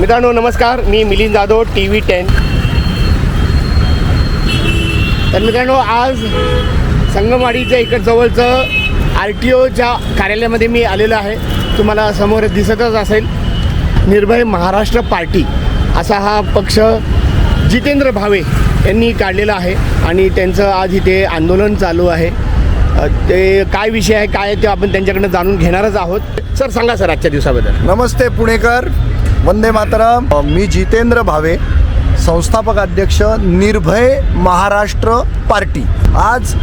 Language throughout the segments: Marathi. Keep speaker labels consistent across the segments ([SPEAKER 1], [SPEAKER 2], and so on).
[SPEAKER 1] मित्रांनो नमस्कार. मी Milind Jadhav T V ten. तर मित्रांनो आज संगमवाडीच्या इकड जवळचं आर टी ओच्या कार्यालयामध्ये मी आलेलो आहे. तुम्हाला समोर दिसतच असेल निर्भय महाराष्ट्र पार्टी असा हा पक्ष जितेंद्र भावे यांनी काढलेला आहे. आणि त्यांचं आज इथे आंदोलन चालू आहे. ते काय विषय आहे काय आहे ते आपण त्यांच्याकडनं जाणून घेणारच आहोत. सर सांगा सर आजच्या दिवसाबद्दल.
[SPEAKER 2] नमस्ते पुणेकर. वंदे मातरम. मी जितेंद्र भावे संस्थापक अध्यक्ष निर्भय महाराष्ट्र पार्टी. आज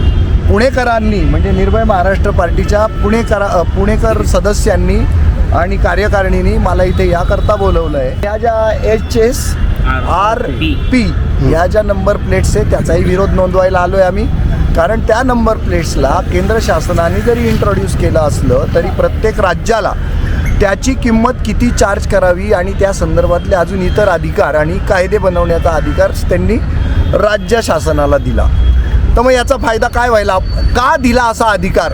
[SPEAKER 2] पुणेकरांनी म्हणजे निर्भय महाराष्ट्र पार्टीच्या पुणेकरा पुणेकर सदस्यांनी आणि कार्यकारिणींनी मला इथे याकरता बोलवलं आहे या ज्या एच एस आर पी या ज्या नंबर प्लेट्स आहे त्याचाही विरोध नोंदवायला आलो आहे आम्ही. कारण त्या नंबर प्लेट्सला केंद्र शासनाने जरी इंट्रोड्यूस केलं असलं तरी प्रत्येक राज्याला त्याची किंमत किती चार्ज करावी आणि त्या संदर्भातले अजून इतर अधिकार आणि कायदे बनवण्याचा अधिकार त्यांनी राज्य शासनाला दिला. तर मग याचा फायदा काय व्हायला? का दिला असा अधिकार?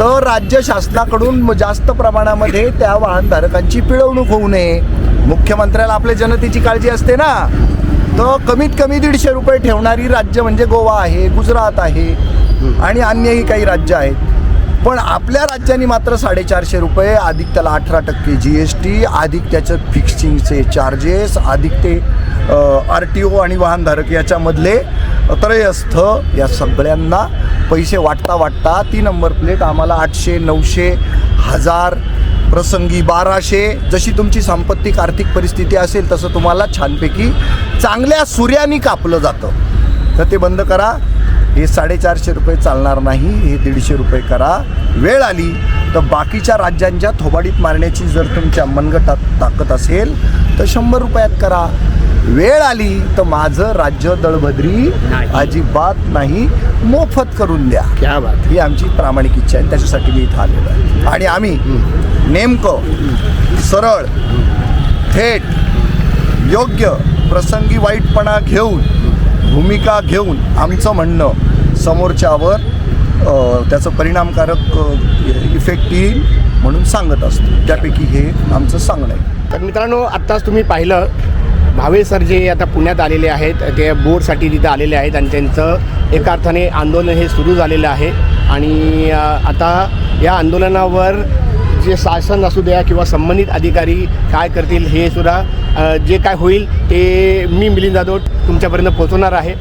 [SPEAKER 2] तर राज्य शासनाकडून जास्त प्रमाणामध्ये त्या वाहनधारकांची पिळवणूक होऊ नये. मुख्यमंत्र्याला आपल्या जनतेची काळजी असते ना. तर कमीत कमी दीडशे रुपये ठेवणारी राज्य म्हणजे गोवा आहे गुजरात आहे आणि अन्यही काही राज्य आहेत. पण आपल्या राज्यांनी मात्र साडेचारशे रुपये अधिक त्याला अठरा टक्के जी एस टी अधिक त्याचं फिक्सिंगचे चार्जेस अधिक ते आर टी ओ आणि वाहनधारक याच्यामधले त्रयस्थ या सगळ्यांना पैसे वाटता वाटता ती नंबर प्लेट आम्हाला आठशे नऊशे हजार प्रसंगी बाराशे. जशी तुमची सांपत्तिक आर्थिक परिस्थिती असेल तसं तुम्हाला छानपैकी चांगल्या सूर्यानी कापलं जातं. तर ते बंद करा. हे साडेचारशे रुपये चालणार नाही हे दीडशे रुपये करा. वेळ आली तर बाकीच्या राज्यांच्या थोबाडीत मारण्याची जर तुमच्या मनगटात ताकद असेल तर शंभर रुपयात करा. वेळ आली तर माझं राज्य दळभद्री. अजिबात नाही. मोफत करून द्या. ही आमची प्रामाणिक इच्छा आहे त्याच्यासाठी मी इथं आलेलो आहे. आणि आम्ही नेमकं सरळ थेट योग्य प्रसंगी वाईटपणा घेऊन भूमिका घेऊन आमचं म्हणणं समोरच्यावर त्याचं परिणामकारक इफेक्ट येईल म्हणून सांगत असतो. त्यापैकी हे आमचं सांगणं आहे.
[SPEAKER 1] तर मित्रांनो आत्ताच तुम्ही पाहिलं भावे सर जे आता पुण्यात आलेले आहेत ते बोर्डसाठी तिथं आलेले आहेत आणि त्यांचं एका अर्थाने आंदोलन हे सुरू झालेलं आहे. आणि आता या आंदोलनावर जे शासन असू द्या किंवा संबंधित अधिकारी काय करतील हे सुद्धा जे काय होईल ते मी मिलिंद जाधव तुमच्यापर्यंत पोहोचवणार आहे.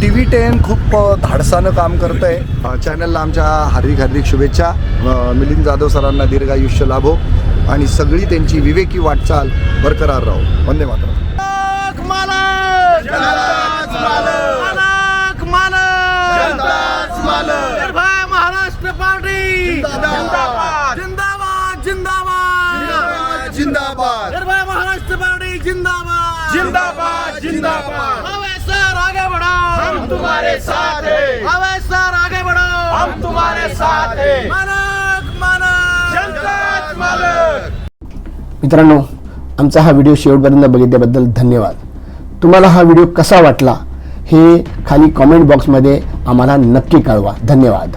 [SPEAKER 2] टी व्ही टेन खूप धाडसानं काम करतं आहे चॅनलला आमच्या हार्दिक हार्दिक शुभेच्छा. मिलिंद जाधव सरांना दीर्घायुष्य लाभो आणि सगळी त्यांची विवेकी वाटचाल बरकरार राहो. वंदे मातरम. जिंदाबाद.
[SPEAKER 3] निर्भय महाराष्ट्र पार्टी जिंदाबाद.
[SPEAKER 4] जिंदाबाद जिंदाबाद.
[SPEAKER 3] हवे सर आगे बढ़ो.
[SPEAKER 4] हम तुम्हारे साथ हैं.
[SPEAKER 3] हवे सर आगे बढ़ो.
[SPEAKER 4] हम तुम्हारे साथ हैं.
[SPEAKER 3] मानक मानक.
[SPEAKER 4] जनताच मालक
[SPEAKER 1] मित्रांनो आमचा हा व्हिडिओ शेवटपर्यंत बघितल्याबद्दल धन्यवाद. तुम्हाला हा व्हिडिओ कसा वाटला हे खाली कॉमेंट बॉक्समध्ये आम्हाला नक्की कळवा. धन्यवाद.